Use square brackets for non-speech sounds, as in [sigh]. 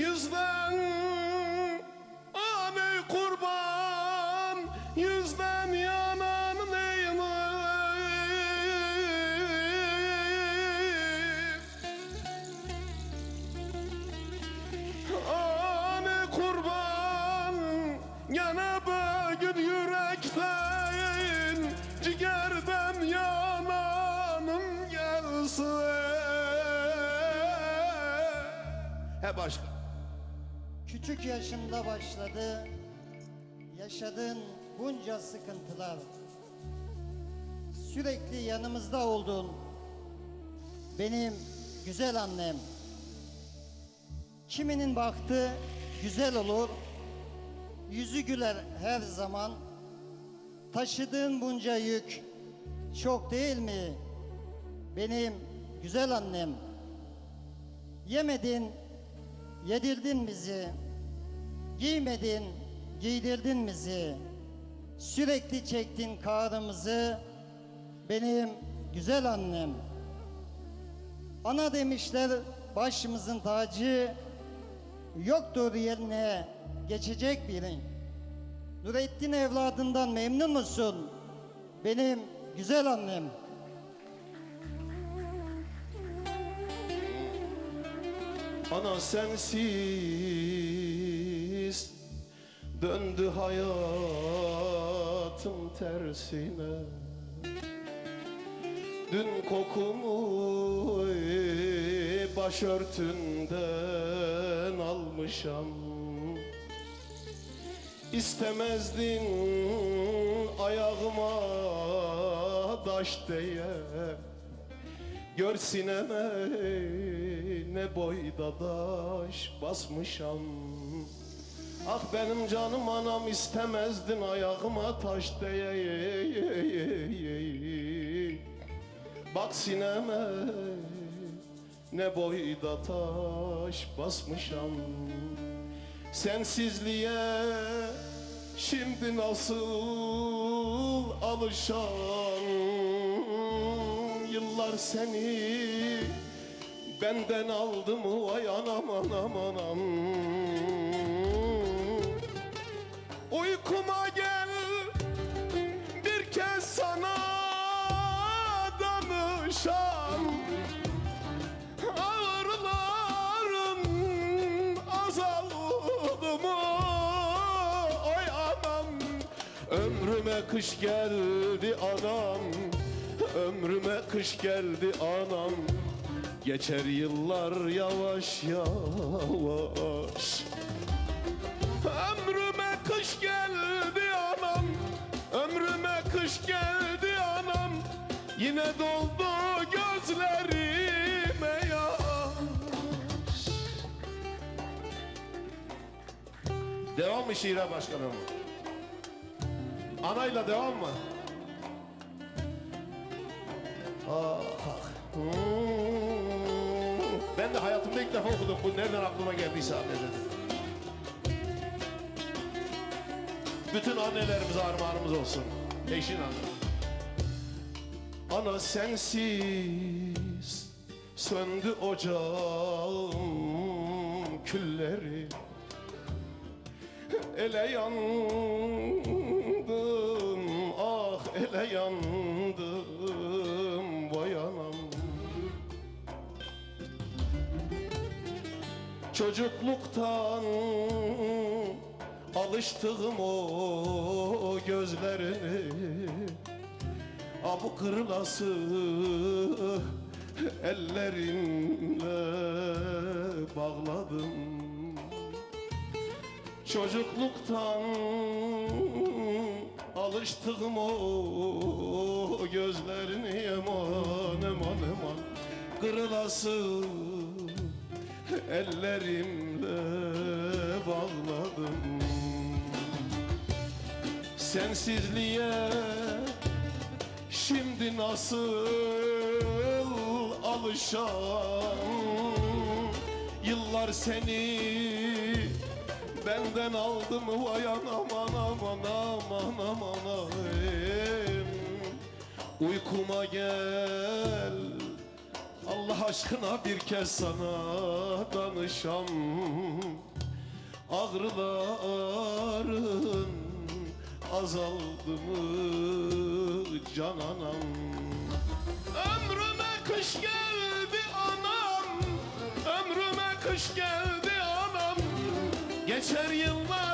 yüzden Ane kurban yüzden yanan neyim? Ane kurban yana bugün yürekten Ciğerden yananım gelsin. He başka Küçük yaşında başladı yaşadığın bunca sıkıntılar. Sürekli yanımızda oldun. Benim güzel annem. Kiminin baktı güzel olur. Yüzü güler her zaman. Taşıdığın bunca yük çok değil mi? Benim güzel annem. Yemedin, yedirdin bizi. Giymedin, giydirdin bizi. Sürekli çektin kahrımızı. Benim güzel annem. Ana demişler başımızın tacı. Yoktur yerine geçecek biri. Nurettin evladından memnun musun? Benim güzel annem. Ana sensiz döndü hayatım tersine. Dün kokumu başörtünden almışam. İstemezdin ayağıma taş diye. Gör sineme ne boyda taş basmışam. Ah benim canım anam istemezdin ayağıma taş diye Bak sineme ne boyda taş basmışam. Sensizliğe şimdi nasıl alışan? Yıllar seni benden aldı mı vay anam anam anam. Uykuma gel bir kez sana danışam Ağrıların azaldı mı? Oy anam Ömrüme kış geldi anam. Ömrüme kış geldi anam Geçer yıllar yavaş yavaş Ömrüme kış geldi anam Ömrüme kış geldi anam Yine doldu gözlerime yaş Devam mı şiire başkanım? Anayla devam mı? Ah, ah. Hmm. Ben de hayatımda ilk defa okudum. Bu nereden aklıma geldiyse anne dedim. Bütün annelerimize armağanımız olsun. Eşin anne. Ana sensiz söndü ocağım külleri Ele yandım ah ele yandım Çocukluktan alıştığım o gözlerini A bu kırılası ellerimle bağladım. Çocukluktan alıştığım o gözlerini eman eman eman Kırılası [laughs] ellerimle bağladım. Sensizliğe şimdi nasıl alışan? Yıllar seni benden aldı mı? Vay anam anam anam anam anam Uykuma gel Allah aşkına bir kez sana danışam. Ağrıların azaldı mı cananam? Ömrüme kış geldi anam. Ömrüme kış geldi anam. Geçer yılları